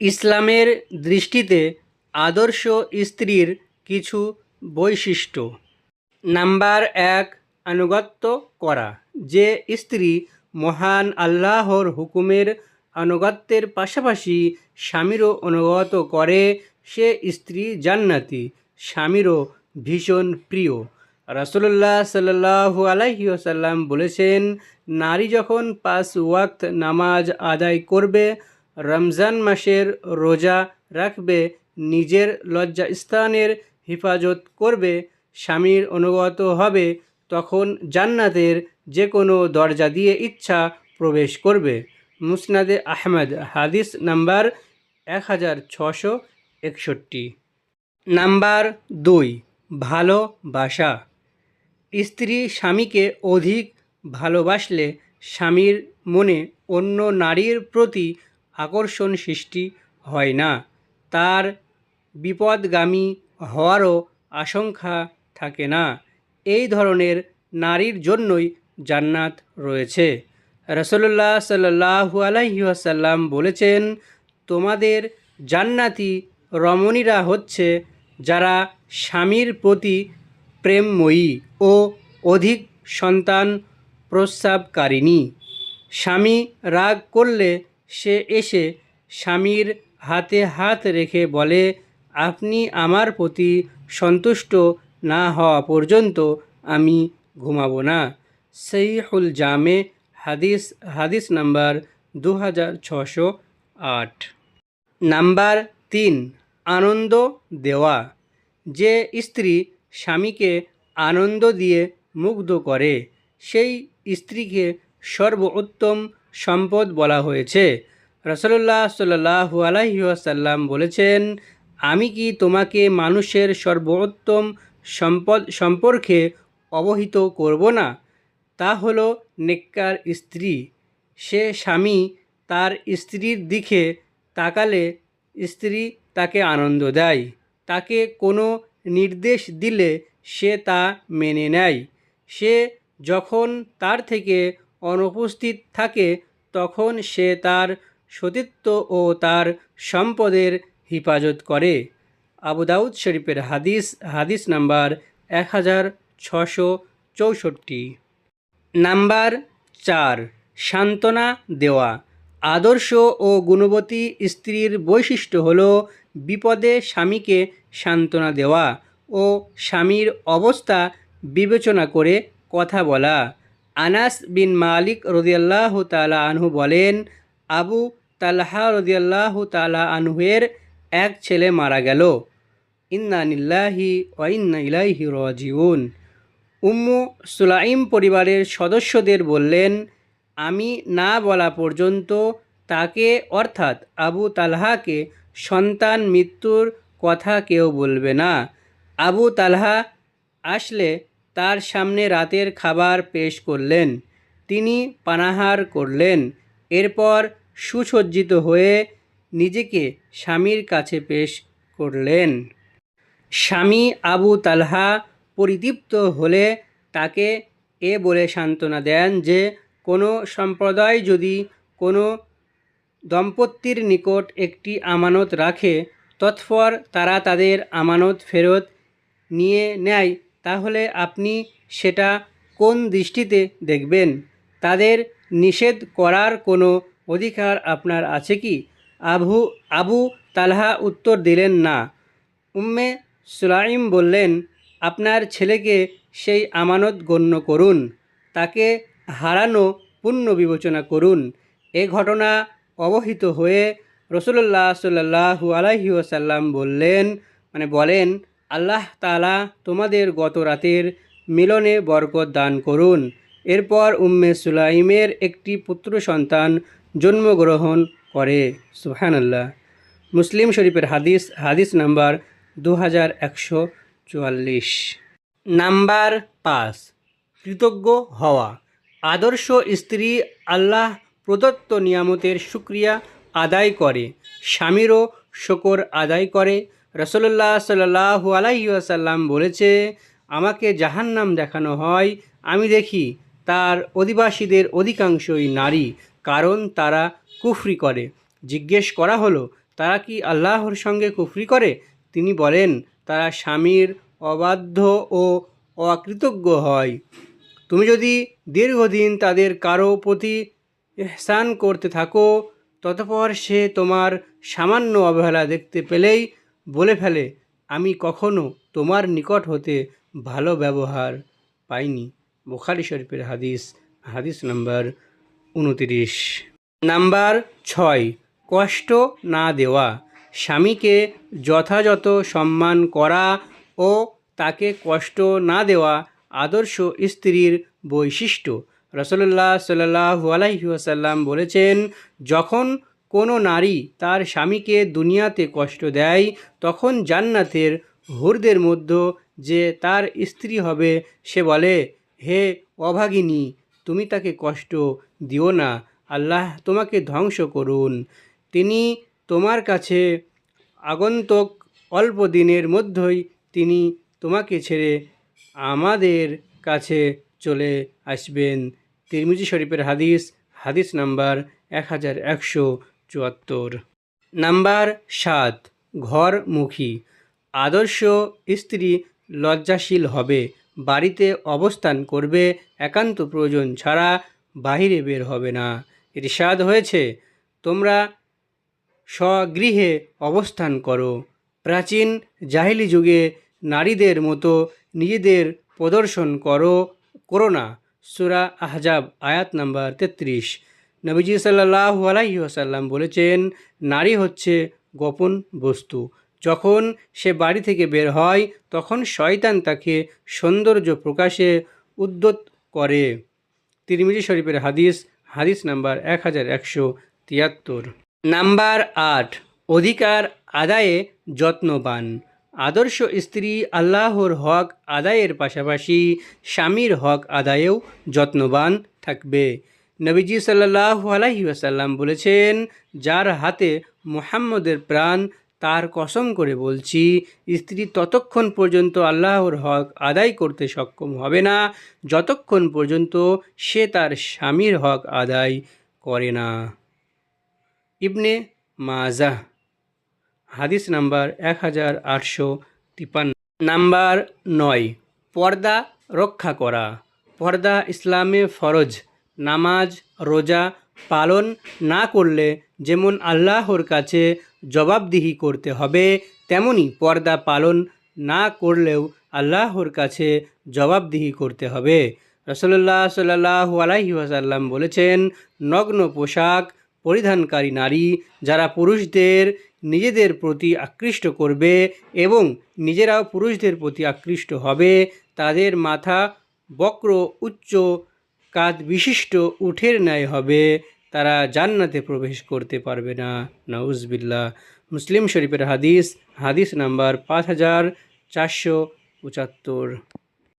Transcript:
ইসলামের দৃষ্টিতে আদর্শ স্ত্রীর কিছু বৈশিষ্ট্য। নাম্বার এক, আনুগত্য করা। যে স্ত্রী মহান আল্লাহর হুকুমের আনুগত্যের পাশাপাশি স্বামীরও অনুগত করে, সে স্ত্রী জান্নাতি, স্বামীরও ভীষণ প্রিয়। রাসুল্লাহ সাল্লাহু আলাইহি আসাল্লাম বলেছেন, নারী যখন পাঁচ ওয়াক্ত নামাজ আদায় করবে রমজান মাসের রোজা রাখবে, নিজের লজ্জা স্থানের হেফাজত করবে, স্বামীর অনুগত হবে, তখন জান্নাতের যে কোনো দরজা দিয়ে ইচ্ছা প্রবেশ করবে। মুসনাদে আহমদ, হাদিস নাম্বার এক হাজার ছশো একষট্টি। নাম্বার দুই ভালোবাসা স্ত্রী স্বামীকে অধিক ভালোবাসলে স্বামীর মনে অন্য নারীর প্রতি আকর্ষণ সৃষ্টি হয় না। তার বিপদগামী হওয়ারও আশঙ্কা থাকে না। এই ধরনের নারীর জন্যই জান্নাত রয়েছে। রসল্লাহ সাল্লাহু আলাইহি আসাল্লাম বলেছেন, তোমাদের জান্নাতি রমণীরা হচ্ছে যারা স্বামীর প্রতি প্রেমময়ী ও অধিক সন্তান প্রস্রাবকারিণী। স্বামী রাগ করলে সে এসে স্বামীর হাতে হাত রেখে বলে, আপনি আমার প্রতি সন্তুষ্ট না হওয়া পর্যন্ত আমি ঘুমাবো না। সৈহুল জামে, হাদিস হাদিস নাম্বার দু হাজার ছশো আট। নাম্বার তিন, আনন্দ দেওয়া। যে স্ত্রী স্বামীকে আনন্দ দিয়ে মুগ্ধ করে, সেই স্ত্রীকে সর্বোত্তম সম্পদ বলা হয়েছে। রসল্লাহ সাল্লাহু আলাইহি আসাল্লাম বলেছেন, আমি কি তোমাকে মানুষের সর্বোত্তম সম্পদ সম্পর্কে অবহিত করব না? তা হলো নেককার স্ত্রী। সে স্বামী তার স্ত্রীর দিকে তাকালে স্ত্রী তাকে আনন্দ দেয়। তাকে কোনো নির্দেশ দিলে সে তা মেনে নেয়। সে যখন তার থেকে অনুপস্থিত থাকে তখন সে তার সতীত্ব ও তার সম্পদের হেফাজত করে। আবু দাউদ শরীফের হাদিস হাদিস নাম্বার এক হাজার ছশো চৌষট্টি। নাম্বার চার, সান্ত্বনা দেওয়া। আদর্শ ও গুণবতী স্ত্রীর বৈশিষ্ট্য হল বিপদে স্বামীকে সান্ত্বনা দেওয়া ও স্বামীর অবস্থা বিবেচনা করে কথা বলা। আনাস বিন মালিক রদিয়াল্লাহ তালা আনহু বলেন, আবু তালহা রদিয়াল্লাহ তালা আনহুয়ের এক ছেলে মারা গেল। ইন্না নিল্লাহি ওয়াইন্না ইলাইহি রাজিউন। উম্মু সুলাইম পরিবারের সদস্যদের বললেন, আমি না বলা পর্যন্ত তাকে, অর্থাৎ আবু তালহাকে সন্তান মৃত্যুর কথা কেউ বলবে না। আবু তালহা আসলে তার সামনে রাতের খাবার পেশ করলেন। তিনি পানাহার করলেন। এরপর সুসজ্জিত হয়ে নিজেকে স্বামীর কাছে পেশ করলেন। স্বামী আবু তালহা পরিতৃপ্ত হলে তাকে এ বলে সান্ত্বনা দেন যে, কোনো সম্প্রদায় যদি কোনো দম্পতির নিকট একটি আমানত রাখে, তৎপর তারা তাদের আমানত ফেরত নিয়ে নেয়। তাহলে আপনি সেটা কোন দৃষ্টিতে দেখবেন? তাদের নিষেধ করার কোনো অধিকার আপনার আছে কি? আবু আবু তালহা উত্তর দিলেন, না। উম্মে সুলাইম বললেন, আপনার ছেলেকে সেই আমানত গণ্য করুন। তাকে হারানো পুণ্য বিবেচনা করুন। এ ঘটনা অবহিত হয়ে রসুল্লাহ সাল্লাহু আলাইহি ওসাল্লাম বললেন মানে বলেন আল্লাহ তালা তোমাদের গত রাতের মিলনে বরকত দান করুন। এরপর উম্মে সুলাইমের একটি পুত্র সন্তান জন্মগ্রহণ করে। সুহানাল্লাহ মুসলিম শরীফের হাদিস হাদিস নাম্বার দু হাজার একশো চুয়াল্লিশ। নাম্বার পাঁচ, কৃতজ্ঞ হওয়া। আদর্শ স্ত্রী আল্লাহ প্রদত্ত নিয়ামতের সুক্রিয়া আদায় করে। স্বামীরও শকর আদায় করে। রসল্লাহ সাল্লাহু আলাইসাল্লাম বলেছে, আমাকে জাহান্নাম দেখানো হয়। আমি দেখি তার অধিবাসীদের অধিকাংশই নারী, কারণ তারা কুফরি করে। জিজ্ঞেস করা হলো, তারা কি আল্লাহর সঙ্গে কুফরি করে? তিনি বলেন, তারা স্বামীর অবাধ্য ও অকৃতজ্ঞ হয়। তুমি যদি দীর্ঘদিন তাদের কারও প্রতি এহসান করতে থাকো, ততপর সে তোমার সামান্য অবহেলা দেখতে পেলেই বলে ফেলে, আমি কখনো তোমার নিকট হতে ভালো ব্যবহার পাইনি। বোখারি শরীফের হাদিস হাদিস নাম্বার উনতিরিশ নাম্বার ছয়, কষ্ট না দেওয়া। স্বামীকে যথাযথ সম্মান করা ও তাকে কষ্ট না দেওয়া আদর্শ স্ত্রীর বৈশিষ্ট্য। রসল্লাহ সাল্লাহ আলাইসাল্লাম বলেছেন, যখন কোনো নারী তার স্বামীকে দুনিয়াতে কষ্ট দেয়, তখন জান্নাতের হুরদের মধ্যে যে তার স্ত্রী হবে, সে বলে, হে অভাগিনী, তুমি তাকে কষ্ট দিও না, আল্লাহ তোমাকে ধ্বংস করুন। তিনি তোমার কাছে আগন্তুক অল্প দিনের মধ্যেই তিনি তোমাকে ছেড়ে আমাদের কাছে চলে আসবেন। তিরমিজি শরীফের হাদিস হাদিস নাম্বার এক হাজার একশো চুয়াত্তর। নাম্বার সাত, ঘরমুখী। আদর্শ স্ত্রী লজ্জাশীল হবে, বাড়িতে অবস্থান করবে, একান্ত প্রয়োজন ছাড়া বাহিরে বের হবে না। ইরশাদ হয়েছে, তোমরা স্বগৃহে অবস্থান করো। প্রাচীন জাহিলি যুগে নারীদের মতো নিজেদের প্রদর্শন করো করো না। সুরা আহজাব আয়াত নাম্বার তেত্রিশ। নবীজি সাল্লাহ আলাইহি আসাল্লাম বলেছেন, নারী হচ্ছে গোপন বস্তু। যখন সে বাড়ি থেকে বের হয়, তখন শয়তান তাকে সৌন্দর্য প্রকাশে উদ্যত করে। তিরমিজি শরীফের হাদিস হাদিস নাম্বার এক হাজার একশো তিয়াত্তর। নাম্বার আট, অধিকার আদায়ে যত্নবান। আদর্শ স্ত্রী আল্লাহর হক আদায়ের পাশাপাশি স্বামীর হক আদায়েও যত্নবান থাকবে। নবীজি সাল্লাহ আলাইহি আসাল্লাম বলেছেন, যার হাতে মুহাম্মদের প্রাণ, তার কসম করে বলছি, স্ত্রী ততক্ষণ পর্যন্ত আল্লাহর হক আদায় করতে সক্ষম হবে না, যতক্ষণ পর্যন্ত সে তার স্বামীর হক আদায় করে না। ইবনে মাজাহ, হাদিস নাম্বার এক হাজার আটশো তিপান্ন। নাম্বার নয়, পর্দা রক্ষা করা। পর্দা ইসলামে ফরজ। নামাজ, রোজা পালন না করলে যেমন আল্লাহর কাছে জবাবদিহি করতে হবে, তেমনি পর্দা পালন না করলেও আল্লাহর কাছে জবাবদিহি করতে হবে। রসল্লাহ সাল্লাহ আলাইহি ওয়াসাল্লাম বলেছেন, নগ্ন পোশাক, পরিধানকারী নারী যারা পুরুষদের নিজেদের প্রতি আকৃষ্ট করবে এবং নিজেরাও পুরুষদের প্রতি আকৃষ্ট হবে, তাদের মাথা বক্র উচ্চ কাদ বিশিষ্ট উঠের ন্যায় হবে, তারা জান্নাতে প্রবেশ করতে পারবে না। নাউজবিল্লা মুসলিম শরীফের হাদিস হাদিস নাম্বার পাঁচ হাজার চারশো পঁচাত্তর।